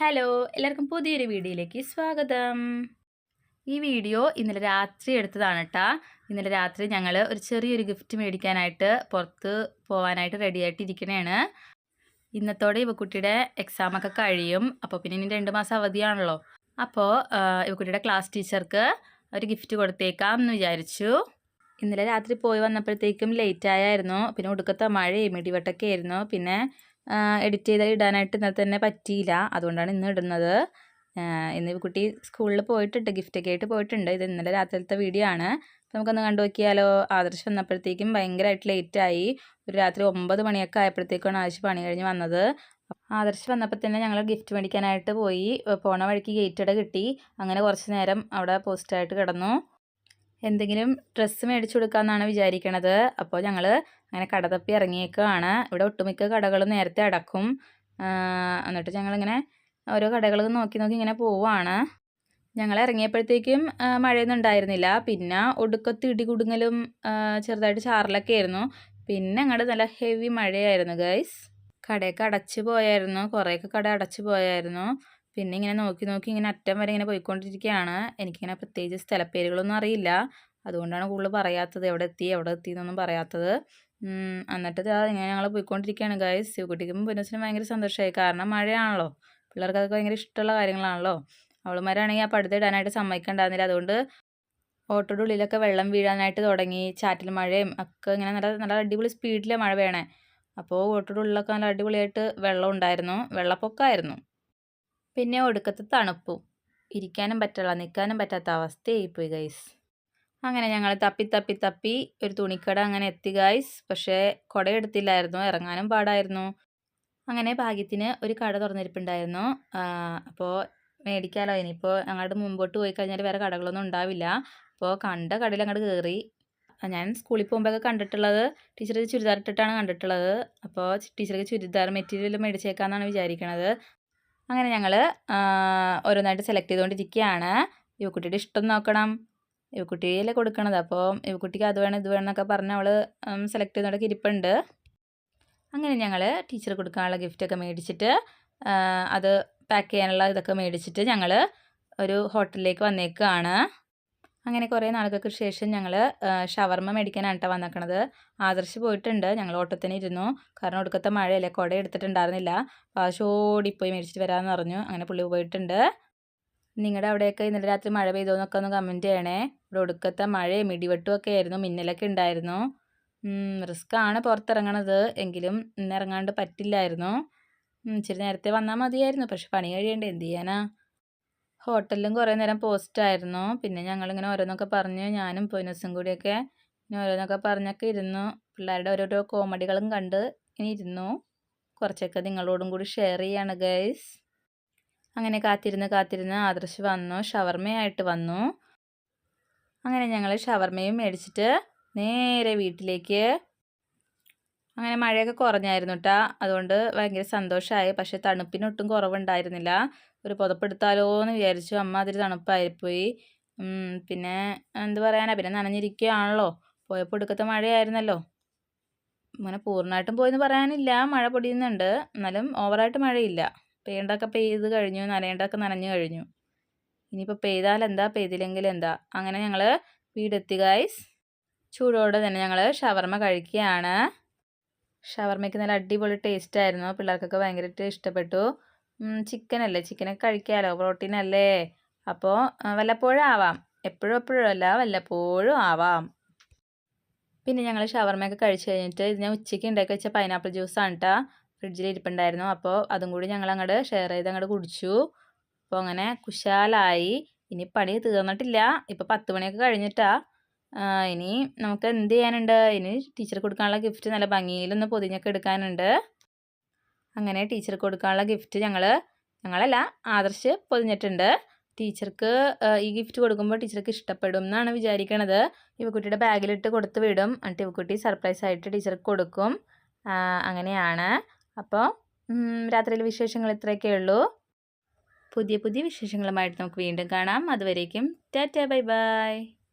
Hello എല്ലാവർക്കും പുതിയൊരു വീഡിയോയിലേക്ക് സ്വാഗതം. ഈ വീഡിയോ ഇന്നലെ രാത്രി എടുത്തതാണ് കേട്ടോ ഇന്നലെ രാത്രി ഞങ്ങൾ ഒരു ചെറിയൊരു ഗിഫ്റ്റ് മേടിക്കാനായിട്ട് പുറത്ത് പോകാനായിട്ട് റെഡി ആയിട്ടിരിക്കണേണ് ഇന്നത്തോടെ ഇവക്കുട്ടിയുടെ എക്സാമൊക്കെ കഴിയും. അപ്പോൾ പിന്നെ ഇനി രണ്ട് മാസം അവധിയാണല്ലോ. അപ്പോൾ ഇവക്കുട്ടിയുടെ ക്ലാസ് ടീച്ചർക്ക് ഒരു ഗിഫ്റ്റ് കൊടുത്തേക്കാം എന്ന് വിചാരിച്ചു. ഇന്നലെ രാത്രി പോയി വന്നപ്പോഴത്തേക്കും ലേറ്റ് ആയായിരുന്നു. പിന്നെ ഒടുക്കത്തെ മഴയും ഇടിവെട്ടൊക്കെ ആയിരുന്നു. പിന്നെ എഡിറ്റ് ചെയ്ത് ഇടാനായിട്ട് ഇന്നലെ തന്നെ പറ്റിയില്ല. അതുകൊണ്ടാണ് ഇന്ന് ഇടുന്നത്. ഇന്ന് കുട്ടി സ്കൂളിൽ പോയിട്ടുണ്ട് ഗിഫ്റ്റൊക്കെ ആയിട്ട് പോയിട്ടുണ്ട്. ഇത് ഇന്നലെ രാത്രിയിലത്തെ വീഡിയോ ആണ്. നമുക്കൊന്ന് കണ്ടു നോക്കിയാലോ. ആദർശ് വന്നപ്പോഴത്തേക്കും ഭയങ്കരമായിട്ട് ലേറ്റായി ഒരു രാത്രി ഒമ്പത് മണിയൊക്കെ ആയപ്പോഴത്തേക്കാണ് ആവശ്യം പണി കഴിഞ്ഞ് വന്നത്. ആദർശ് വന്നപ്പോൾ തന്നെ ഞങ്ങൾ ഗിഫ്റ്റ് മേടിക്കാനായിട്ട് പോയി. പോണ വഴിക്ക് ഗേറ്റട കിട്ടി. അങ്ങനെ കുറച്ച് നേരം അവിടെ പോസ്റ്റായിട്ട് കിടന്നു. എന്തെങ്കിലും ഡ്രസ്സ് മേടിച്ചു കൊടുക്കാമെന്നാണ് വിചാരിക്കണത്. അപ്പോൾ ഞങ്ങൾ അങ്ങനെ കട തപ്പി ഇവിടെ ഒട്ടുമിക്ക കടകളും നേരത്തെ അടക്കും. എന്നിട്ട് ഞങ്ങളിങ്ങനെ ഓരോ കടകൾ നോക്കി നോക്കി ഇങ്ങനെ പോവുകയാണ് ഞങ്ങൾ ഇറങ്ങിയപ്പോഴത്തേക്കും മഴയൊന്നും ഉണ്ടായിരുന്നില്ല. പിന്നെ ഒടുക്കത്ത് ഇടികുടുങ്ങലും ചെറുതായിട്ട് ചാറലൊക്കെ ആയിരുന്നു. പിന്നെ അങ്ങോട്ട് നല്ല ഹെവി മഴയായിരുന്നു ഗൈസ് കടയൊക്കെ അടച്ചു പോയായിരുന്നു. കുറേയൊക്കെ കട അടച്ചു പോയായിരുന്നു. പിന്നെ ഇങ്ങനെ നോക്കി നോക്കി ഇങ്ങനെ അറ്റം വരെ ഇങ്ങനെ പോയിക്കൊണ്ടിരിക്കുകയാണ് എനിക്കിങ്ങനെ പ്രത്യേകിച്ച് സ്ഥലപ്പേരുകളൊന്നും അറിയില്ല. അതുകൊണ്ടാണ് കൂടുതൽ പറയാത്തത്. എവിടെ എത്തി എവിടെ എത്തി എന്നൊന്നും പറയാത്തത്. എന്നിട്ട് ഇങ്ങനെ ഞങ്ങൾ പോയിക്കൊണ്ടിരിക്കുകയാണ് ഗായ്സ് ശിവകുട്ടിക്കും പുനസിനും ഭയങ്കര സന്തോഷമായി. കാരണം മഴയാണല്ലോ. പിള്ളേർക്ക് അതൊക്കെ ഭയങ്കര ഇഷ്ടമുള്ള കാര്യങ്ങളാണല്ലോ. അവളുമാരാണെങ്കിൽ ആ പടുത്ത് ഇടാനായിട്ട് സമ്മതിക്കണ്ടായിരുന്നില്ല. അതുകൊണ്ട് ഓട്ടോയുടെ ഉള്ളിലൊക്കെ വെള്ളം വീഴാനായിട്ട് തുടങ്ങി. ചാറ്റൽ മഴയും ഒക്കെ ഇങ്ങനെ നല്ല നല്ല അടിപൊളി സ്പീഡിലെ മഴ വേണേ അപ്പോൾ ഓട്ടോയുടെ ഉള്ളിലൊക്കെ നല്ല അടിപൊളിയായിട്ട് വെള്ളം ഉണ്ടായിരുന്നു. വെള്ളപ്പൊക്കമായിരുന്നു. പിന്നെ ഒടുക്കത്തെ തണുപ്പും. ഇരിക്കാനും പറ്റില്ല നിൽക്കാനും പറ്റാത്ത അവസ്ഥയായിപ്പോയി ഗൈസ് അങ്ങനെ ഞങ്ങൾ തപ്പി തപ്പി തപ്പി ഒരു തുണിക്കട അങ്ങനെ എത്തി ഗൈസ് പക്ഷേ കുടയെടുത്തില്ലായിരുന്നു ഇറങ്ങാനും പാടായിരുന്നു. അങ്ങനെ ഭാഗ്യത്തിന് ഒരു കട തുറന്നിരിപ്പുണ്ടായിരുന്നു. അപ്പോൾ മേടിക്കാമല്ലോ ഇനിയിപ്പോൾ ഞങ്ങളുടെ മുമ്പോട്ട് പോയി കഴിഞ്ഞാൽ വേറെ കടകളൊന്നും ഉണ്ടാവില്ല. അപ്പോൾ കണ്ട കടയിൽ അങ്ങോട്ട് കയറി ഞാൻ സ്കൂളിൽ പോകുമ്പോഴൊക്കെ കണ്ടിട്ടുള്ളത് ടീച്ചർ ചുരിദാർ ഇട്ടിട്ടാണ് കണ്ടിട്ടുള്ളത്. അപ്പോൾ ടീച്ചർക്ക് ചുരിദാർ മെറ്റീരിയൽ മേടിച്ചേക്കാമെന്നാണ് വിചാരിക്കണത്. അങ്ങനെ ഞങ്ങൾ ഓരോന്നായിട്ട് സെലക്ട് ചെയ്തുകൊണ്ടിരിക്കുകയാണ് യുവക്കുട്ടിയുടെ ഇഷ്ടം നോക്കണം. യുവക്കുട്ടിയല്ലേ കൊടുക്കണത്? അപ്പോൾ യുവക്കുട്ടിക്ക് അത് വേണം ഇത് വേണം എന്നൊക്കെ പറഞ്ഞ് അവൾ സെലക്ട് ചെയ്തുകൊണ്ടൊക്കെ ഇരിപ്പുണ്ട്. അങ്ങനെ ഞങ്ങൾ ടീച്ചർ കൊടുക്കാനുള്ള ഗിഫ്റ്റൊക്കെ മേടിച്ചിട്ട് അത് പാക്ക് ചെയ്യാനുള്ള ഇതൊക്കെ മേടിച്ചിട്ട് ഞങ്ങൾ ഒരു ഹോട്ടലിലേക്ക് വന്നേക്കുകയാണ് അങ്ങനെ കുറേ നാളുകൾക്ക് ശേഷം ഞങ്ങൾ ഷവർമ്മ മേടിക്കാനാണ് കേട്ടോ ആദർശ് പോയിട്ടുണ്ട്. ഞങ്ങൾ ഓട്ടത്തിന് ഇരുന്നു കാരണം ഒടുക്കത്തെ മഴയല്ലേ കുട എടുത്തിട്ടുണ്ടായിരുന്നില്ല. പാശോടിപ്പോയി മേടിച്ചിട്ട് വരാമെന്ന് പറഞ്ഞു. അങ്ങനെ പുള്ളി പോയിട്ടുണ്ട്. നിങ്ങളുടെ അവിടെയൊക്കെ ഇന്നലെ രാത്രി മഴ പെയ്തോ എന്നൊക്കെ ഒന്ന് കമന്റ് ചെയ്യണേ. ഇവിടെ ഒടുക്കത്തെ മഴയും ഇടിവെട്ടും ഒക്കെ ആയിരുന്നു. മിന്നലൊക്കെ ഉണ്ടായിരുന്നു. റിസ്ക് ആണ് പുറത്തിറങ്ങണത്. എങ്കിലും ഇന്നിറങ്ങാണ്ട് പറ്റില്ലായിരുന്നു. ഇച്ചിരി നേരത്തെ വന്നാൽ മതിയായിരുന്നു. പക്ഷെ പണി കഴിയണ്ടേ? എന്ത് ചെയ്യാനാ? ഹോട്ടലിലും കുറേ നേരം പോസ്റ്റ് ആയിരുന്നു പിന്നെ ഞങ്ങളിങ്ങനെ ഓരോന്നൊക്കെ പറഞ്ഞു. ഞാനും പൊന്നസും കൂടിയൊക്കെ ഇങ്ങനെ ഓരോന്നൊക്കെ പറഞ്ഞൊക്കെ ഇരുന്നു. പിള്ളേരുടെ ഓരോരോ കോമഡികളും കണ്ട് ഇനി ഇരുന്നു. കുറച്ചൊക്കെ നിങ്ങളോടും കൂടി ഷെയർ ചെയ്യാണ് ഗൈസ്. അങ്ങനെ കാത്തിരുന്ന് കാത്തിരുന്ന് ആദർശ് വന്നു. ഷവർമയായിട്ട് വന്നു. അങ്ങനെ ഞങ്ങൾ ഷവർമയും മേടിച്ചിട്ട് നേരെ വീട്ടിലേക്ക് അങ്ങനെ മഴയൊക്കെ കുറഞ്ഞായിരുന്നു കേട്ടോ അതുകൊണ്ട് ഭയങ്കര സന്തോഷമായി പക്ഷേ തണുപ്പിനൊട്ടും കുറവുണ്ടായിരുന്നില്ല. ഒരു പുതപ്പെടുത്താലോ എന്ന് വിചാരിച്ചു. അമ്മ അതിൽ തണുപ്പായിപ്പോയി. പിന്നെ എന്ത് പറയാനാ? പിന്നെ നനഞ്ഞിരിക്കുകയാണല്ലോ. പോയപ്പോൾ എടുക്കത്തെ മഴയായിരുന്നല്ലോ. അങ്ങനെ പൂർണമായിട്ടും പോയെന്ന് പറയാനില്ല. മഴ പൊടിയുന്നുണ്ട്. എന്നാലും ഓവറായിട്ട് മഴയില്ല. പെയ്യേണ്ടൊക്കെ പെയ്ത് കഴിഞ്ഞു. നനയേണ്ടൊക്കെ നനഞ്ഞു കഴിഞ്ഞു. ഇനിയിപ്പോൾ പെയ്താൽ എന്താ? പെയ്തില്ലെങ്കിൽ എന്താ? അങ്ങനെ ഞങ്ങൾ വീടെത്തി ഗായ്സ് ചൂടോടെ തന്നെ ഞങ്ങൾ ഷവർമ കഴിക്കുകയാണ്. ഷവർമ്മയ്ക്ക് നല്ല അടിപൊളി ടേസ്റ്റ് ആയിരുന്നു പിള്ളേർക്കൊക്കെ ഭയങ്കരമായിട്ട് ഇഷ്ടപ്പെട്ടു. ചിക്കൻ അല്ലേ ചിക്കനൊക്കെ കഴിക്കാമല്ലോ പ്രോട്ടീൻ അല്ലേ അപ്പോൾ വല്ലപ്പോഴും ആവാം. എപ്പോഴും എപ്പോഴും അല്ല വല്ലപ്പോഴും ആവാം. പിന്നെ ഞങ്ങൾ ഷവർമ്മയൊക്കെ കഴിച്ച് കഴിഞ്ഞിട്ട് ഇത് ഞാൻ ഉച്ചയ്ക്ക് ഉണ്ടാക്കി വെച്ച പൈനാപ്പിൾ ജ്യൂസാണ് കേട്ടോ ഫ്രിഡ്ജിൽ ഇരിപ്പുണ്ടായിരുന്നു അപ്പോൾ അതും കൂടി ഞങ്ങൾ അങ്ങോട്ട് ഷെയർ ചെയ്ത് അങ്ങോട്ട് കുടിച്ചു. അപ്പോൾ അങ്ങനെ കുശാലായി. ഇനി പണി തീർന്നിട്ടില്ല. ഇപ്പോൾ പത്ത് മണിയൊക്കെ കഴിഞ്ഞിട്ടാ. ഇനി നമുക്ക് എന്ത് ചെയ്യാനുണ്ട്? ഇനി ടീച്ചർ കൊടുക്കാനുള്ള ഗിഫ്റ്റ് നല്ല ഭംഗിയിലൊന്ന് പൊതിഞ്ഞൊക്കെ എടുക്കാനുണ്ട്. അങ്ങനെ ടീച്ചർ കൊടുക്കാനുള്ള ഗിഫ്റ്റ് ഞങ്ങൾ ഞങ്ങളല്ല ആദർശ് പൊതിഞ്ഞിട്ടുണ്ട്. ടീച്ചർക്ക് ഈ ഗിഫ്റ്റ് കൊടുക്കുമ്പോൾ ടീച്ചർക്ക് ഇഷ്ടപ്പെടും എന്നാണ് വിചാരിക്കണത്. ഇവക്കുട്ടിയുടെ ബാഗിലിട്ട് കൊടുത്ത് വിടും. എന്നിട്ട് ഇവക്കുട്ടി സർപ്രൈസ് ആയിട്ട് ടീച്ചർക്ക് കൊടുക്കും. അങ്ങനെയാണ്. അപ്പോൾ രാത്രിയിലെ വിശേഷങ്ങൾ ഇത്രയൊക്കെ ഉള്ളൂ. പുതിയ പുതിയ വിശേഷങ്ങളുമായിട്ട് നമുക്ക് വീണ്ടും കാണാം. അതുവരേക്കും ടാറ്റ ബൈ ബൈ.